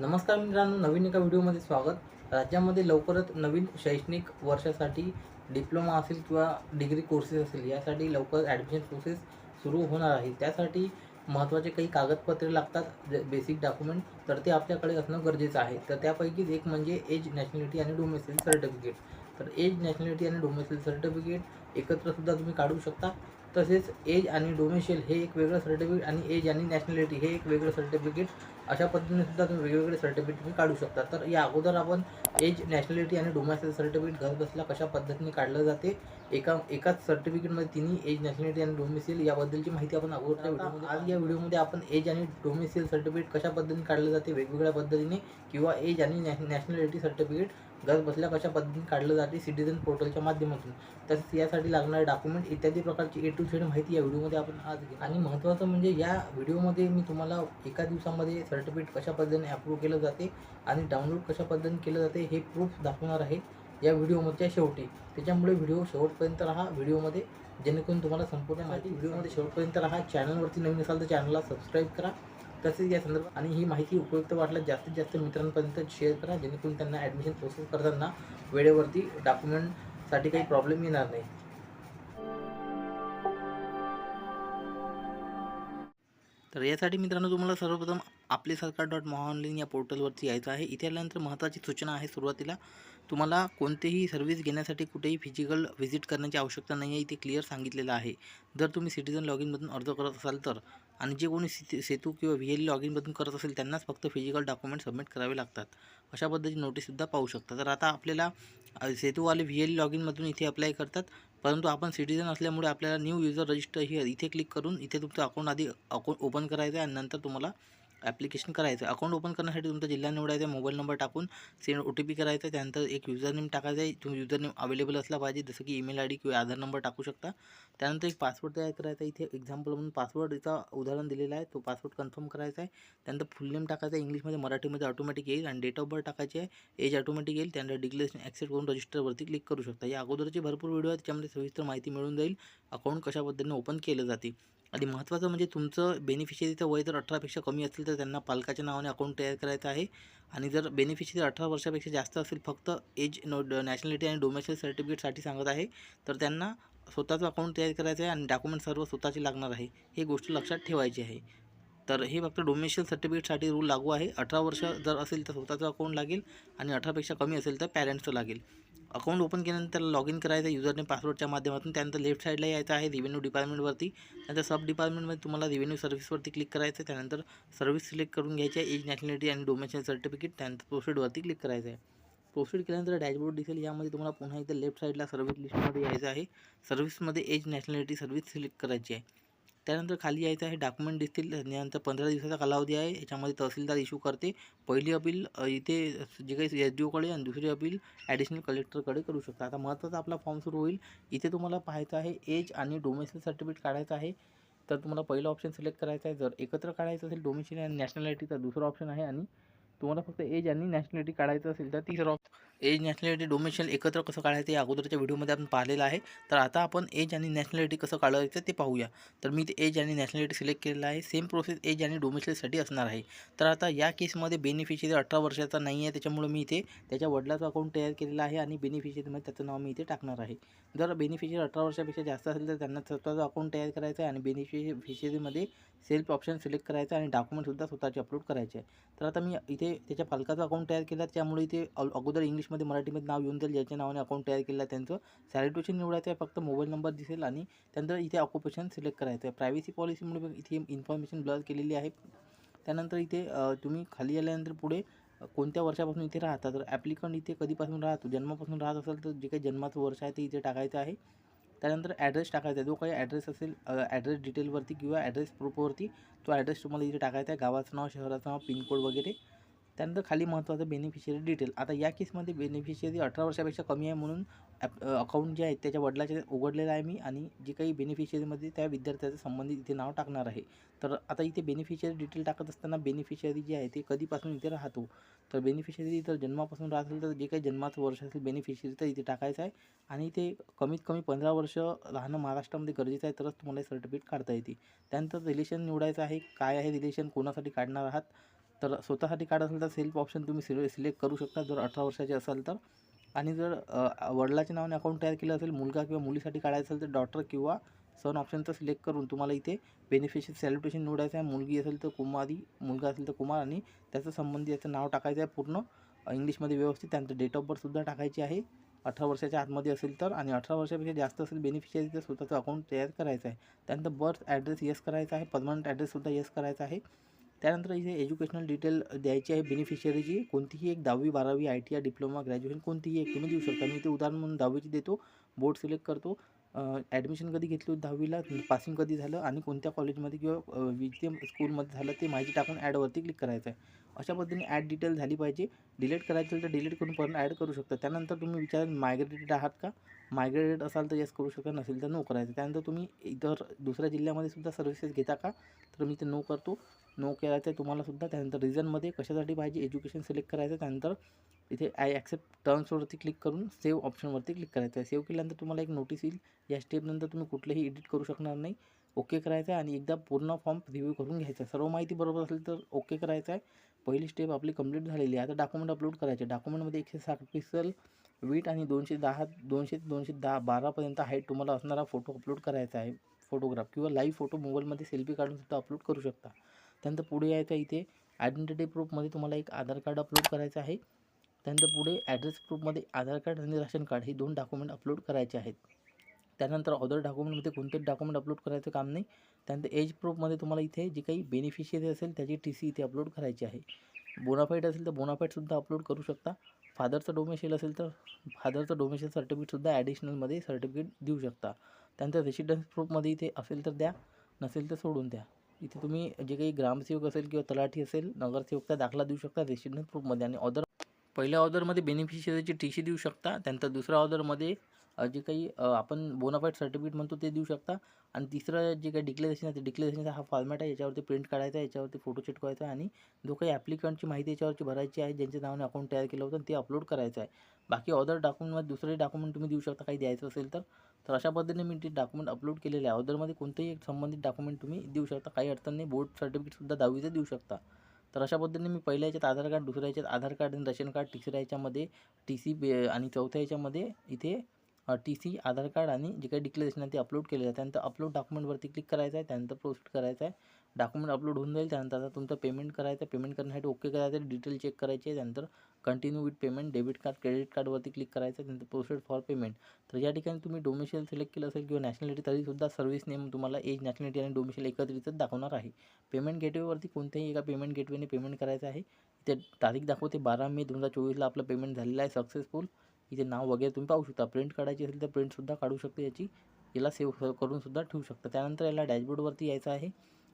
नमस्कार मित्रांनो नवीन एका व्हिडिओमध्ये स्वागत. राज्यामध्ये लवकरच नवीन शैक्षणिक वर्षासाठी डिप्लोमा असेल किंवा डिग्री कोर्सेस असेल यासाठी लवकर ॲडमिशन प्रोसेस सुरू होणार आहे. त्यासाठी महत्त्वाचे काही कागदपत्रे लागतात बेसिक डॉक्युमेंट तर ते आपल्याकडे असणं गरजेचं आहे. तर त्यापैकीच एक म्हणजे एज नॅशनॅलिटी आणि डोमेसिल सर्टिफिकेट तर एज नॅशनॅलिटी आणि डोमेसिल सर्टिफिकेट एकत्रसुद्धा तुम्ही काढू शकता. तसेच एज आणि डोमेशियल हे एक वेगळं सर्टिफिकेट आणि एज आणि नॅशनॅलिटी हे एक वेगळं सर्टिफिकेट अशा पद्धतीने सुद्धा तुम्ही वेगवेगळे सर्टिफिकेट तुम्ही काढू शकता. तर या अगोदर आपण एज नॅशनॅलिटी आणि डोमेसाईल सर्टिफिकेट घर बसल्या कशा पद्धतीने काढलं जाते? एका एकाच सर्टिफिकेटमध्ये तिन्ही एज नॅशनॅलिटी आणि डोमेसिल याबद्दलची माहिती आपण अगोदरच्या व्हिडिओमध्ये आज या व्हिडिओमध्ये आपण एज आणि डोमेसिल सर्टिफिकेट कशा पद्धतीने काढलं जाते वेगवेगळ्या पद्धतीने किंवा एज आणि नॅशनॅलिटी सर्टिफिकेट घर बसल्या कशा पद्धतीने काढलं जाते सिटीजन पोर्टलच्या माध्यमातून. तसेच यासाठी लागणारे डॉक्युमेंट इत्यादी प्रकारची ए टू झेड माहिती या व्हिडिओमध्ये आपण आज घेऊ आणि महत्त्वाचं म्हणजे या व्हिडिओमध्ये मी तुम्हाला एका दिवसामध्ये सर्टिफिकेट कशा पद्धतीने अप्रूव्ह केलं जाते आणि डाउनलोड कशा पद्धतीने केलं जाते हे प्रूफ दाखवणार आहे या व्हिडिओमधच्या शेवटी. त्याच्यामुळे व्हिडिओ शेवटपर्यंत राहा. व्हिडिओमध्ये जेणेकरून तुम्हाला संपूर्ण माहिती व्हिडिओमध्ये शेवटपर्यंत राहा. चॅनलवरती नवीन असाल तर चॅनलला सबस्क्राईब करा. तसेच या संदर्भात आणि ही माहिती उपयुक्त वाटल्यास जास्तीत जास्त मित्रांपर्यंत शेअर करा. जेणेकरून त्यांना ॲडमिशन प्रोसेस करताना वेळेवरती डॉक्युमेंटसाठी काही प्रॉब्लेम येणार नाही. तर यासाठी मित्रांनो तुम्हाला सर्वप्रथम आपले सरकार डॉट महा या पोर्टलवरती यायचं आहे. इथे आल्यानंतर महत्त्वाची सूचना आहे सुरुवातीला. तुम्हाला कोणतेही सर्व्हिस घेण्यासाठी कुठेही फिजिकल व्हिजिट करण्याची आवश्यकता नाही आहे. इथे क्लिअर सांगितलेलं आहे. जर तुम्ही सिटीजन लॉग इनमधून अर्ज करत असाल तर आणि जे कोणी सिटी सेतू किंवा व्ही एल लॉग इनमधून करत असेल त्यांनाच फक्त फिजिकल डॉक्युमेंट सबमिट करावे लागतात. अशा पद्धतीची नोटीससुद्धा पाहू शकता. तर आता आपल्याला सेतूवाले व्ही एल लॉग इनमधून इथे अप्लाय करतात. परंतु आपण सिटीजन असल्यामुळे आपल्याला न्यू युजर रजिस्टर ही इथे क्लिक करून इथे तुमचं अकाउंट आधी अकाउंट ओपन करायचं आहे आणि नंतर तुम्हाला ॲप्लिकेशन करायचं. अकाउंट ओपन करण्यासाठी तुमचा जिल्हा निवडायचा आहे मोबाईल नंबर टाकून सेंड ओ टी पी करायचा आहे त्यानंतर एक युजर नेम टाकायचा आहे तुम्ही युजर नेम अवेलेबल असला पाहिजे जसं की ईमेल आय डी किंवा आधार नंबर टाकू शकता. त्यानंतर एक पासवर्ड तयार करायचा आहे. इथे एक्झाम्पल म्हणून पासवर्डचा उदाहरण दिलेलं आहे. तो पासवर्ड कन्फर्म करायचा आहे. त्यानंतर फुल नेम टाकायचा आहे. इंग्लिशमध्ये मराठीमध्ये ऑटोमॅटिक येईल आणि डेट ऑफ बर्थ टाकायची आहे. एज ऑटोमॅटिक येईल. त्यानंतर डिक्लेरेशन ॲक्सेप्ट करून रजिस्टरवरती क्लिक करू शकता. या अगोदरचे भरपूर व्हिडिओ आहेत. त्याच्यामध्ये सविस्तर माहिती मिळून जाईल. अकाउंट कशा पद्धतीने ओपन केलं जाते. आणि महत्त्वाचं म्हणजे तुमचं बेनिफिशियरीचं वय जर अठरापेक्षा कमी असेल तर त्यांना पालकाच्या नावाने अकाउंट तयार करायचं आहे. आणि जर बेनिफिशियरी अठरा वर्षापेक्षा जास्त असेल फक्त एज नो नॅशनॅलिटी आणि डोमेस्टिक सर्टिफिकेटसाठी सांगत आहे तर त्यांना स्वतःचं अकाउंट तयार करायचं आहे आणि डॉक्युमेंट सर्व स्वतःचे लागणार आहे. हे गोष्ट लक्षात ठेवायची आहे. तर हे फक्त डोमेशियल सर्टिफिकेटसाठी रूल लागू आहे. अठरा वर्ष जर असेल तर स्वतःचं अकाउंट लागेल आणि अठरापेक्षा कमी असेल तर पॅरेंट्सचं लागेल. अकाउंट ओपन केल्यानंतर लॉग इन करायचं युजरने पासवर्डच्या माध्यमातून त्यानंतर लेफ्ट साईडला यायचं आहे रिव्हेन्यू डिपार्टमेंटवरती त्यानंतर सब डिपार्टमेंटमध्ये तुम्हाला रिव्हेन्यू सर्व्हिसवरती क्लिक करायचं आहे. त्यानंतर सर्व्हिस सिलेक्ट करून घ्यायची आहे. एज नॅशनॅलिटी आणि डोमेशियल सर्टिफिकेट त्यानंतर प्रोसिडवरती क्लिक करायचं आहे. प्रोसिड केल्यानंतर डॅशबोर्ड दिसेल. यामध्ये तुम्हाला पुन्हा एकदा लेफ्ट साईडला सर्व्हिस लिस्टमध्ये यायचं आहे. सर्व्हिसमध्ये एज नॅशनॅलिटी सर्व्हिस सिलेक्ट करायची आहे. त्यानंतर खाली यायचं आहे डॉक्युमेंट दिसतील त्यानंतर पंधरा दिवसाचा कालावधी आहे. याच्यामध्ये तहसीलदार इश्यू करते. पहिली अपील इथे जे काही एस डी ओकडे आणि दुसरी अपील ॲडिशनल कलेक्टरकडे करू शकता. आता महत्त्वाचा आपला फॉर्म सुरू होईल. इथे तुम्हाला पाहायचं आहे एज आणि डोमेसिल सर्टिफिकेट काढायचं आहे. तर तुम्हाला पहिलं ऑप्शन सिलेक्ट करायचं आहे. जर एकत्र काढायचं असेल डोमेसिल आणि नॅशनॅलिटी तर दुसरं ऑप्शन आहे आणि तुम्हाला फक्त एज आणि नॅशनॅलिटी काढायचं असेल तर तिसरं ऑप्शन एज नॅशनॅलिटी डोमेशन एकत्र कसं काढायचं या अगोदरच्या व्हिडिओमध्ये आपण पाहिलेलं आहे. तर आता आपण एज आणि नॅशनॅलिटी कसं काढायचं ते पाहूया. तर मी ते एज आणि नॅशनॅलिटी सिलेक्ट केलेलं आहे सेम प्रोसेस एज आणि डोमेशनसाठी असणार आहे. तर आता या केसमध्ये बेनिफिशियरी अठरा वर्षाचा नाही आहे त्याच्यामुळे मी इथे त्याच्या वडिलाचं अकाउंट तयार केलेलं आहे आणि बेनिफिशियरीमध्ये त्याचं नाव मी इथे टाकणार आहे. जर बेनिफिशियरी अठरा वर्षापेक्षा जास्त असेल तर त्यांना स्वतःचं अकाउंट तयार करायचं आहे आणि बेनिफिशियरीमध्ये सेल्फ ऑप्शन सिलेक्ट करायचं आणि डॉक्युमेंटसुद्धा स्वतःचे अपलोड करायचे आहे. तर आता मी इथे त्याच्या पालकाचं अकाउंट तयार केलं त्यामुळे इथे अगोदर इंग्लिश इंग्लिशमध्ये मराठीमध्ये नाव येऊन जाईल ज्याच्या नावाने अकाउंट तयार केलं आहे त्यांचं. सॅलिट्युशन निवडायचं आहे फक्त मोबाईल नंबर दिसेल आणि त्यानंतर इथे ऑक्युपेशन सिलेक्ट करायचं आहे. प्रायव्हसी पॉलिसीमुळे इथे इन्फॉर्मेशन ब्लर केलेली आहे. त्यानंतर इथे तुम्ही खाली आल्यानंतर पुढे कोणत्या वर्षापासून इथे राहता? तर ॲप्लिकंट इथे कधीपासून राहतो? जन्मापासून राहत असेल तर जे काही जन्माचं वर्ष आहे ते इथे टाकायचं आहे. त्यानंतर ॲड्रेस टाकायचा आहे. जो काही ॲड्रेस असेल ॲड्रेस डिटेलवरती किंवा ॲड्रेस प्रूफवरती तो ॲड्रेस तुम्हाला इथे टाकायचा आहे. गावाचं नाव शहराचं नाव पिनकोड वगैरे. त्यानंतर खाली महत्त्वाचं बेनिफिशियरी डिटेल आता या केसमध्ये बेनिफिशियरी अठरा वर्षापेक्षा कमी आहे म्हणून ॲप अकाउंट जे आहे त्याच्या वडिलाचे उघडलेलं आहे मी आणि जे काही बेनिफिशियरीमध्ये त्या विद्यार्थ्याचं संबंधित इथे नाव टाकणार आहे. तर आता इथे बेनिफिशियरी डिटेल टाकत असताना बेनिफिशियरी जे आहे ते कधीपासून इथे राहतो? तर बेनिफिशियरी तर जन्मापासून राहत असेल तर जे काही जन्माचं वर्ष असेल बेनिफिशियरी तर इथे टाकायचं आहे आणि ते कमीत कमी पंधरा वर्ष राहणं महाराष्ट्रामध्ये गरजेचं आहे तरच तुम्हाला सर्टिफिकेट काढता येते. त्यानंतर रिलेशन निवडायचं आहे काय आहे रिलेशन कोणासाठी काढणार आहात? तर स्वतःसाठी कार्ड असेल तर सेल्फ ऑप्शन तुम्ही सिले सिलेक्ट करू शकता. जर अठरा वर्षाचे असाल तर. आणि जर वडिलाच्या नावाने अकाउंट तयार केलं असेल मुलगा किंवा मुलीसाठी काढायचं असेल तर डॉटर किंवा सन ऑप्शनचं सिलेक्ट करून तुम्हाला इथे बेनिफिशियल सेलिब्रेशन निवडायचं आहे. मुलगी असेल तर कुमारी मुलगा असेल तर कुमार आणि त्याचं संबंधी याचं नाव टाकायचं आहे पूर्ण. इंग्लिशमध्ये व्यवस्थित त्यानंतर डेट ऑफ बर्थसुद्धा टाकायची आहे. अठरा वर्षाच्या आतमध्ये असेल तर आणि अठरा वर्षापेक्षा जास्त असेल बेनिफिशियरी तर स्वतःचं अकाउंट तयार करायचं आहे. त्यानंतर बर्थ ॲड्रेस येस करायचा आहे. परमनंट ॲड्रेससुद्धा येस करायचा आहे. त्यानंतर इथे एज्युकेशनल डिटेल द्यायची आहे बेनिफिशियरीची कोणतीही एक दहावी बारावी I T I diploma graduation कोणतीही एक तुम्ही देऊ शकता. मी इथे उदाहरण म्हणून दहावीची देतो. बोर्ड सिलेक्ट करतो. ॲडमिशन कधी घेतली होती दहावीला? पासिंग कधी झालं? आणि कोणत्या कॉलेजमध्ये किंवा विजे स्कूलमध्ये झालं? ते माहिती टाकून ॲडवरती क्लिक करायचं आहे. अशा पद्धतीने ॲड डिटेल झाली पाहिजे. डिलीट करायचं तर डिलीट करून परत ॲड करू शकता. त्यानंतर तुम्ही विचार मायग्रेटेड आहात का? मायग्रेटेड असाल तर येस करू शकता नसेल तर नो करायचं. त्यानंतर तुम्ही इतर दुसऱ्या जिल्ह्यामध्ये सुद्धा सर्व्हिसेस घेता का? तर मी ते नो करतो. नो करायचं आहे तुम्हाला सुद्धा त्यानंतर रिझनमध्ये कशासाठी पाहिजे एज्युकेशन सिलेक्ट करायचं त्यानंतर इथे आय ॲक्सेप्ट टर्म्सवरती क्लिक करून सेव्ह ऑप्शनवरती क्लिक करायचं आहे. सेव्ह केल्यानंतर तुम्हाला एक नोटीस येईल. या स्टेपनंतर तुम्ही कुठलेही एडिट करू शकणार नाही. ओके करायचं आहे आणि एकदा पूर्ण फॉर्म रिव्ह्यू करून घ्यायचा आहे. सर्व माहिती बरोबर असेल तर ओके करायचं आहे. पहिली स्टेप आपली कंप्लीट झालेली आहे. आता डॉक्युमेंट अपलोड करायचे डॉक्युमेंटमध्ये एकशे साठ पिक्सल वीट आणि दोनशे दहा दोनशे ते दोनशे दहा बारापर्यंत हाईट तुम्हाला असणारा फोटो अपलोड करायचा आहे फोटोग्राफ किंवा लाईव्ह फोटो मोबाईलमध्ये सेल्फी काढूनसुद्धा अपलोड करू शकता. त्यानंतर पुढे यायचं इथे आयडेंटिटी प्रूफमध्ये तुम्हाला एक आधार कार्ड अपलोड करायचं आहे. त्यानंतर पुढे ॲड्रेस प्रूफमध्ये आधार कार्ड आणि राशन कार्ड हे दोन डॉक्युमेंट अपलोड करायचे आहेत. त्यानंतर अदर डॉक्युमेंटमध्ये कोणतेच डॉक्युमेंट अपलोड करायचं काम नाही. त्यानंतर एज प्रूफमध्ये तुम्हाला इथे जी काही बेनिफिशियरी असेल त्याची टी सी इथे अपलोड करायची आहे. बोनाफाईट असेल तर बोनाफाईटसुद्धा अपलोड करू शकता. फादरचं डोमेशियल असेल तर फादरचं डोमेशियल सर्टिफिकेटसुद्धा ॲडिशनलमध्ये सर्टिफिकेट देऊ शकता. त्यानंतर रेसिडन्स प्रूफमध्ये इथे असेल तर द्या नसेल तर सोडून द्या. इथे तुम्ही जे काही ग्रामसेवक असेल किंवा तलाठी असेल नगरसेवकचा दाखला देऊ शकता रेसिडन्स प्रूफमध्ये आणि ऑदर पहिल्या ऑर्डरमध्ये बेनिफिशियरीची टी सी देऊ शकता त्यानंतर दुसऱ्या ऑर्डरमध्ये जे काही आपण बोनाफाईड सर्टिफिकेट म्हणतो ते देऊ शकता. आणि तिसरं जे काही डिक्लेरेशन आहे ते डिक्लेरेशनचा हा फॉर्मॅट आहे याच्यावरती प्रिंट काढायचा आहे याच्यावरती फोटो चिटकवायचा आहे आणि जो काही ॲप्लिकंटची माहिती याच्यावरची भरायची आहे ज्यांच्या नावाने अकाउंट तयार केलं होतं ते अपलोड करायचं आहे. बाकी अदर डॉक्युमेंटमध्ये दुसरे डॉक्युमेंट तुम्ही देऊ शकता काही द्यायचं असेल तर. तर अशा पद्धतीने मी ते डॉक्युमेंट अपलोड केलेले आहे. ऑदरमध्ये कोणतेही एक संबंधित डॉक्युमेंट तुम्ही देऊ शकता काही अडचण नाही. बोर्ड सर्टिफिकेटसुद्धा दहावीचं देऊ शकता. तर अशा पद्धतीने मी पहिल्या याच्यात आधार कार्ड दुसऱ्या याच्यात आधार कार्ड आणि रेशन कार्ड तिसऱ्या याच्यामध्ये टी सी आणि चौथ्या याच्यामध्ये इथे टी सी आधार कार्ड आणि जे काही डिक्लेरेशन आहे ते अपलोड केले जाते त्यानंतर अपलोड डॉक्युमेंटवरती क्लिक करायचं आहे. त्यानंतर प्रोसीड करायचं आहे. डॉक्युमेंट अपलोड होऊन जाईल. त्यानंतर आता तुमचं पेमेंट करायचं आहे. पेमेंट करण्यासाठी ओके करायचं आहे. डिटेल चेक करायची आहे. त्यानंतर continue with payment debit card credit कार्डवरती click करायचं आहे. त्यानंतर प्रोसेड फॉर पेमेंट तर या ठिकाणी तुम्ही डोमिशियल सिलेक्ट केलं असेल किंवा नॅशनॅलिटी तरीसुद्धा सर्व्हिस नेम तुम्हाला एज नॅशनॅलिटी आणि डोमिशियल एकत्रितच दाखवणार आहे. पेमेंट गेटवेवरती कोणत्याही एका पेमेंट गेटवेने पेमेंट करायचं आहे. ते तारीख दाखवते. बारा मे दोन हजार चोवीसला आपलं पेमेंट झालेलं आहे. सक्सेसफुल इथे नाव वगैरे तुम्ही पाहू शकता. प्रिंट काढायची असेल तर प्रिंटसुद्धा काढू शकता याची. याला सेव्ह करूनसुद्धा ठेवू शकता. त्यानंतर याला डॅशबोर्डवरती यायचं आहे.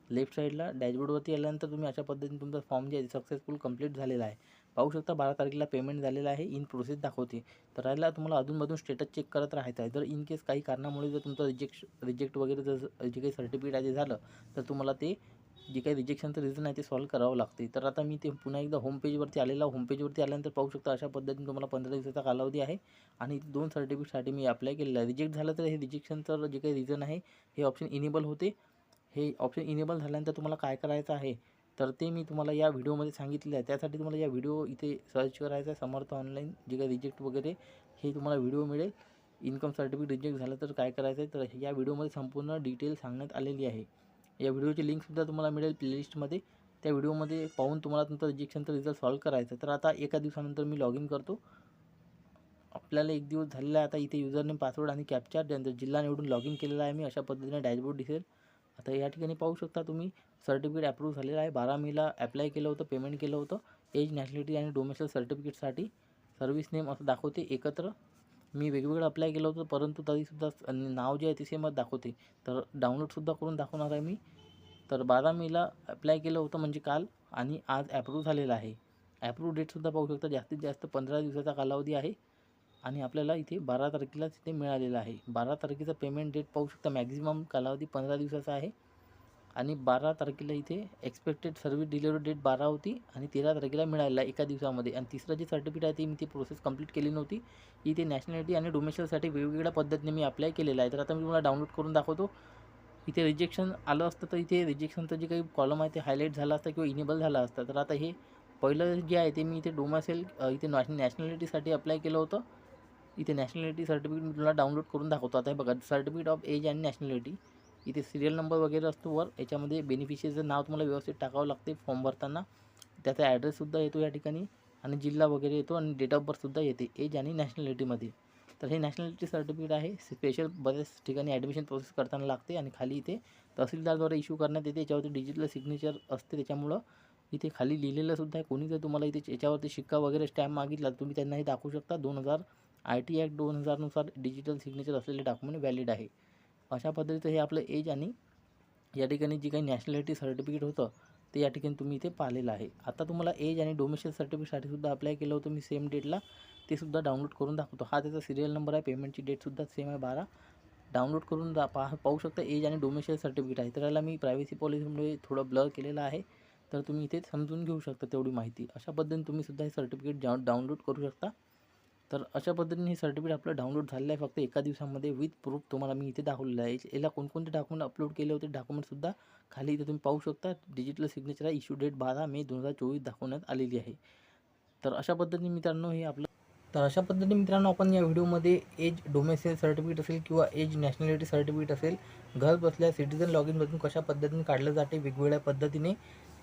लेफ्ट साईडला डॅशबोर्डवरती आल्यानंतर तुम्ही अशा पद्धतीने तुमचा फॉर्म जे आहे सक्सेसफुल कंप्लीट झालेला आहे. पाहू शकता बारा तारखेला पेमेंट झालेला आहे. इन प्रोसेस दाखवते. तर याला तुम्हाला अधूनमधून स्टेटस चेक करत राहायचं आहे. जर इन केस काही कारणामुळे जर तुमचं रिजेक्ट रिजेक्ट वगैरे जर जे काही सर्टिफिकेट आहे झालं तर तुम्हाला ते जे काही रिजेक्शनचं रिझन आहे ते सॉल्व करावं लागते तर आता मी ते पुन्हा एकदा होम पेजवरती आलेला होम पेजवरती आल्यानंतर पाहू शकता अशा पद्धतीने तुम्हाला पंधरा दिवसाचा कालावधी आहे. आणि दोन सर्टिफिकेटसाठी मी अप्लाय केलेलं आहे. रिजेक्ट झालं तर हे रिजेक्शनचं जे काही रिझन आहे हे ऑप्शन इनेबल होते. हे ऑप्शन इनेबल झाल्यानंतर तुम्हाला काय करायचं आहे? तर ते मी तुम्हाला या व्हिडिओमध्ये सांगितलेलं आहे. त्यासाठी तुम्हाला या व्हिडिओ इथे सर्च करायचा आहे. समर्थ ऑनलाईन जे काही रिजेक्ट वगैरे हे तुम्हाला व्हिडिओ मिळेल. इन्कम सर्टिफिकेट रिजेक्ट झालं तर काय करायचं आहे तर या व्हिडिओमध्ये संपूर्ण डिटेल सांगण्यात आलेली आहे. या व्हिडिओची लिंकसुद्धा तुम्हाला मिळेल प्लेलिस्टमध्ये त्या व्हिडिओमध्ये पाहून तुम्हाला तुमचं रिजेक्शनचा रिझल्ट सॉल्व करायचा. आहे तर आता एका दिवसानंतर मी लॉग इन करतो. आपल्याला एक दिवस झालेला आहे. आता इथे युजरनेम पासवर्ड आणि कॅप्चर त्यानंतर जिल्हा निवडून लॉग इन केलेला आहे मी. अशा पद्धतीने डॅशबोर्ड दिसेल. आता या ठिकाणी पाहू शकता तुम्ही सर्टिफिकेट अप्रूव्ह झालेलं आहे. बारा मेला अप्लाय केलं होतं पेमेंट केलं होतं. एज नॅशनॅलिटी आणि डोमेस्टल सर्टिफिकेटसाठी सर्व्हिस नेम असं दाखवते एकत्र. मी वेगवेगळं अप्लाय केलं होतं परंतु तरीसुद्धा नाव जे आहे ते सेमच दाखवते. तर डाउनलोडसुद्धा करून दाखवणार आहे मी. तर बारा मेला अप्लाय केलं होतं म्हणजे काल आणि आज ॲप्रूव्ह झालेलं आहे. ॲप्रूव्ह डेटसुद्धा पाहू शकता जास्तीत जास्त पंधरा दिवसाचा कालावधी आहे. आणि आपल्याला इथे बारा तारखेला तिथे मिळालेलं आहे. बारा तारखेचा पेमेंट डेट पाहू शकता मॅक्झिमम कालावधी पंधरा दिवसाचा आहे. आणि बारा तारखेला इथे एक्सपेक्टेड सर्व्हिस डिलिव्हरी डेट बारा होती आणि तेरा तारखेला मिळालेला एका दिवसामध्ये. आणि तिसरं जे सर्टिफिकेट आहे ते मी ती प्रोसेस कंप्लीट केली नव्हती. इथे नॅशनॅलिटी आणि डोमेशनसाठी वेगवेगळ्या पद्धतीने मी अप्लाय केलेलं आहे. तर आता मी तुम्हाला डाउनलोड करून दाखवतो. इथे रिजेक्शन आलं असतं तर इथे रिजेक्शनचं जे काही कॉलम आहे ते हायलाईट झालं असतं किंवा इनेबल झालं असतं. तर आता हे पहिलं जे आहे ते मी इथे डोमासेल इथे नॅश नॅशनॅलिटीसाठी अप्लाय केलं होतं. इथे नॅशनॅलिटी सर्टिफिकेट मी तुला डाउनलोड करून दाखवतो. आता हे बघा सर्टिफिकेट ऑफ एज आणि नॅशनॅलिटी इथे सिरियल नंबर वगैरे असतो वर याच्यामध्ये बेनिफिशियरीचं नाव तुम्हाला व्यवस्थित टाकावं लागते फॉर्म भरताना. त्याचा ॲड्रेससुद्धा येतो या ठिकाणी आणि जिल्हा वगैरे येतो आणि डेट ऑफ बर्थसुद्धा येते एज आणि नॅशनॅलिटीमध्ये तर हे नॅशनॅलिटी सर्टिफिकेट आहे स्पेशल बऱ्याच ठिकाणी ॲडमिशन प्रोसेस करताना लागते आणि खाली इथे तहसीलदारद्वारे इश्यू करण्यात येते याच्यावरती डिजिटल सिग्नेचर असते त्याच्यामुळं इथे खाली लिहिलेलं सुद्धा आहे. कोणी जर तुम्हाला इथे याच्यावरती शिक्का वगैरे स्टॅम्प मागितला तर तुम्ही त्यांना हे दाखवू शकता. दोन हजार आय टी ॲक्ट दोन हजारनुसार डिजिटल सिग्नेचर असलेले डॉक्युमेंट व्हॅलिड आहे. अशा पद्धतीचं हे आपलं एज आणि या ठिकाणी जी काही नॅशनॅलिटी सर्टिफिकेट होतं ते या ठिकाणी तुम्ही इथे पाहिलेलं आहे. आता तुम्हाला एज आणि डोमेशियल सर्टिफिकेटसाठी सुद्धा अप्लाय केलं होतं मी सेम डेटला ते सुद्धा डाउनलोड करून दाखवतो. हा त्याचा सिरियल नंबर आहे पेमेंटची डेटसुद्धा सेम आहे बारा. डाउनलोड करून दा पहा पाहू शकता एज आणि डोमेशियल सर्टिफिकेट आहे. तर याला मी प्रायव्हसी पॉलिसीमुळे थोडं ब्लर केलेलं आहे. तर तुम्ही इथे समजून घेऊ शकता तेवढी माहिती. अशा पद्धतीने तुम्ही सुद्धा हे सर्टिफिकेट डाउनलोड करू शकता. तर अशा पद्धतीने हे सर्टिफिकेट आपलं डाउनलोड झालेलं आहे. फक्त एका दिवसामध्ये विथ प्रूफ तुम्हाला मी इथे दाखवलेलं आहे. याला कोणकोणते डॉक्युमेंट अपलोड केले होते डॉक्युमेंटसुद्धा खाली इथे तुम्ही पाहू शकता. डिजिटल सिग्नेचर आहे इश्यू डेट बारा मे दोन हजार चोवीस दाखवण्यात आलेली आहे. तर अशा पद्धतीने मित्रांनो हे आपलं तर अशा पद्धतीने मित्रांनो आपण या व्हिडिओमध्ये एज डोमेसियल सर्टिफिकेट असेल किंवा एज नॅशनॅलिटी सर्टिफिकेट असेल घर बसल्या सिटीजन लॉग इनमधून कशा पद्धतीने काढलं जाते वेगवेगळ्या पद्धतीने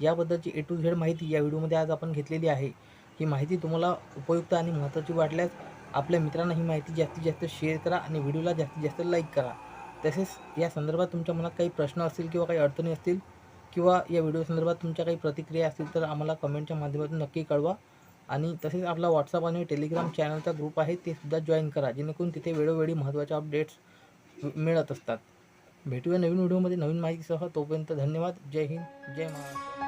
याबद्दलची ए टू झेड माहिती या व्हिडिओमध्ये आज आपण घेतलेली आहे. ही माहिती तुम्हाला उपयुक्त आणि महत्त्वाची वाटल्यास आपल्या मित्रांना ही माहिती जास्तीत जास्त शेअर करा आणि व्हिडिओला जास्तीत जास्त लाईक करा. तसेच या संदर्भात तुमच्या मनात काही प्रश्न असतील किंवा काही अडचणी असतील किंवा या व्हिडिओ संदर्भात तुमच्या काही प्रतिक्रिया असतील तर आम्हाला कमेंटच्या माध्यमातून नक्की कळवा. आणि तसेच आपला व्हॉट्सअप आणि टेलिग्राम चॅनलचा ग्रुप आहे ते सुद्धा जॉईन करा जेणेकरून तिथे वेळोवेळी महत्त्वाच्या अपडेट्स मिळत असतात. भेटूया नवीन व्हिडिओमध्ये नवीन माहितीसह तोपर्यंत धन्यवाद. जय हिंद जय महाराष्ट्र.